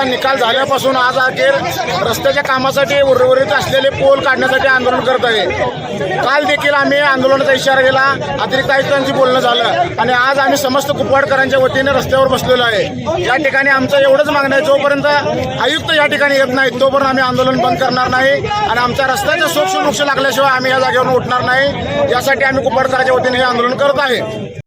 आंदोलनाचा निकाल झाल्यापासून आज अखेर रस्त्याच्या कामासाठी उर्वरित असलेले पोल काढण्यासाठी आंदोलन करत आहे. काल देखील आम्ही आंदोलनाचा इशारा दिला. अतिरिक्त आयुक्तांशी बोलणं झालं. आणि आज आम्ही समस्त कुपवाडकरांच्या वतीने रस्त्यावर बसलेलो आहे. या ठिकाणी आमचं एवढंच मागणं आहे जोपर्यंत आयुक्त या ठिकाणी येत नाहीत तोपर्यंत आम्ही आंदोलन बंद करणार नाही. आणि आमच्या रस्त्याचं सोक्ष वृक्ष लागल्याशिवाय आम्ही या जागेवर उठणार नाही. यासाठी आम्ही कुपवाडकरांच्या वतीने हे आंदोलन करत आहे.